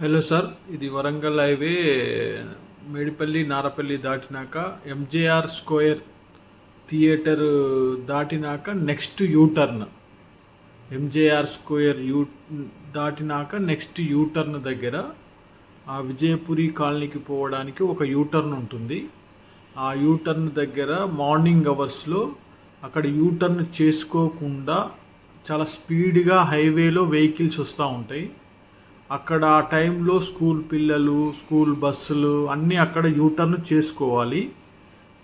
Hello sir ఇది Warangal highway Medipalli Narapally దాటినాక MJR square theatre దాటినాక next U turn. MJR square U దాటినాక next U turn దగ్గర ఆ విజయపురి కాలనీకి పోవడానికి ఒక యూటర్న్ ఉంటుంది. ఆ యూటర్న్ దగ్గర మార్నింగ్ అవర్స్లో అక్కడ యూటర్న్ చేసుకోకుండా చాలా స్పీడ్గా హైవేలో వెహికల్స్ వస్తూ ఉంటాయి. అక్కడ ఆ టైంలో స్కూల్ పిల్లలు స్కూల్ బస్సులు అన్నీ అక్కడ యూటర్న్ చేసుకోవాలి.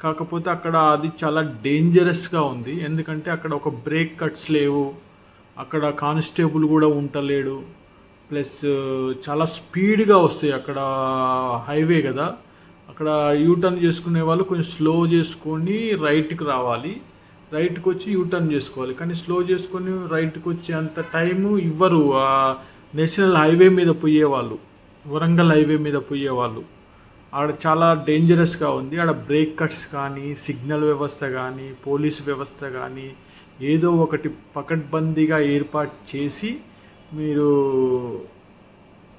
కాకపోతే అక్కడ అది చాలా డేంజరస్గా ఉంది. ఎందుకంటే అక్కడ ఒక బ్రేక్ కట్స్ లేవు. అక్కడ కానిస్టేబుల్ కూడా ఉంటలేడు. ప్లస్ చాలా స్పీడ్గా వస్తాయి అక్కడ హైవే కదా. అక్కడ యూటర్న్ చేసుకునే వాళ్ళు కొంచెం స్లో చేసుకొని రైట్కి రావాలి. రైట్కి వచ్చి యూటర్న్ చేసుకోవాలి. కానీ స్లో చేసుకొని రైట్కి వచ్చే అంత టైము ఇవ్వరు. నేషనల్ హైవే మీద పోయేవాళ్ళు వరంగల్ హైవే మీద పోయేవాళ్ళు. ఆడ చాలా డేంజరస్గా ఉంది. ఆడ బ్రేక్ కట్స్ కానీ సిగ్నల్ వ్యవస్థ కానీ పోలీస్ వ్యవస్థ కానీ ఏదో ఒకటి పకడ్బందీగా ఏర్పాటు చేసి మీరు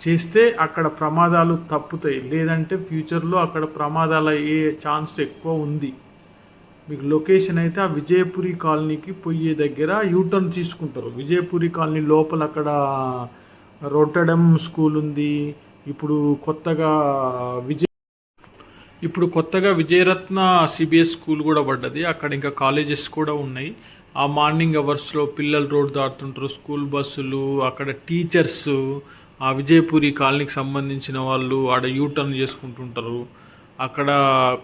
చేస్తే అక్కడ ప్రమాదాలు తప్పుతాయి. లేదంటే ఫ్యూచర్లో అక్కడ ప్రమాదాలు అయ్యే ఛాన్స్ ఎక్కువ ఉంది. మీకు లొకేషన్ అయితే ఆ విజయపురి కాలనీకి పోయే దగ్గర యూటర్న్ తీసుకుంటారు. విజయపురి కాలనీ లోపల అక్కడ రొట్టడం స్కూల్ ఉంది. ఇప్పుడు కొత్తగా విజయ్ ఇప్పుడు కొత్తగా విజయరత్న సిబిఎస్ స్కూల్ కూడా పడ్డది. అక్కడ ఇంకా కాలేజెస్ కూడా ఉన్నాయి. ఆ మార్నింగ్ అవర్స్లో పిల్లలు రోడ్ దాటుతుంటారు. స్కూల్ బస్సులు అక్కడ టీచర్స్ ఆ విజయపురి కాలనీకి సంబంధించిన వాళ్ళు ఆడ యూటర్న్ చేసుకుంటుంటారు. అక్కడ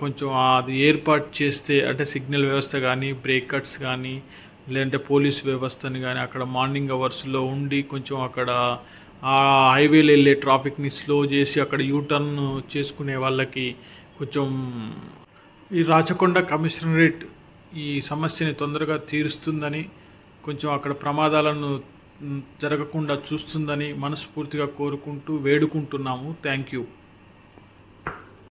కొంచెం అది ఏర్పాటు చేస్తే అంటే సిగ్నల్ వ్యవస్థ కానీ బ్రేక్ కట్స్ కానీ లేదంటే పోలీస్ వ్యవస్థని కానీ అక్కడ మార్నింగ్ అవర్స్లో ఉండి కొంచెం అక్కడ ఆ హైవేలో వెళ్ళే ట్రాఫిక్ని స్లో చేసి అక్కడ యూటర్న్ చేసుకునే వాళ్ళకి కొంచెం ఈ రాచకొండ కమిషనరేట్ ఈ సమస్యని తొందరగా తీరుస్తుందని కొంచెం అక్కడ ప్రమాదాలను జరగకుండా చూస్తుందని మనస్ఫూర్తిగా కోరుకుంటూ వేడుకుంటున్నాము. Thank you.